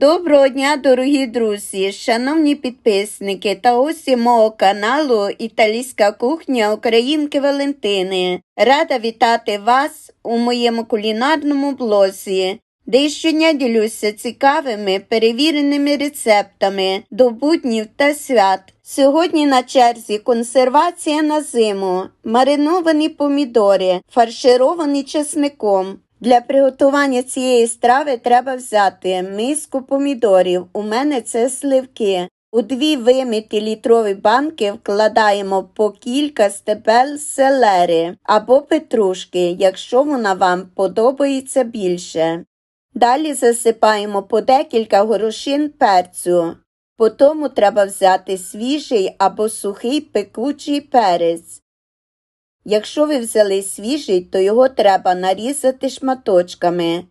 Доброго дня, дорогі друзі, шановні підписники та гості мого каналу Італійська кухня Українки Валентини. Рада вітати вас у моєму кулінарному блозі, де щодня ділюся цікавими перевіреними рецептами до буднів та свят. Сьогодні на черзі консервація на зиму, мариновані помідори, фаршировані чесником. Для приготування цієї страви треба взяти миску помідорів. У мене це сливки. У дві вимиті літрові банки вкладаємо по кілька стебел селери або петрушки, якщо вона вам подобається більше. Далі засипаємо по декілька горошин перцю. Потім треба взяти свіжий або сухий пекучий перець. Якщо ви взяли свіжий, то його треба нарізати шматочками.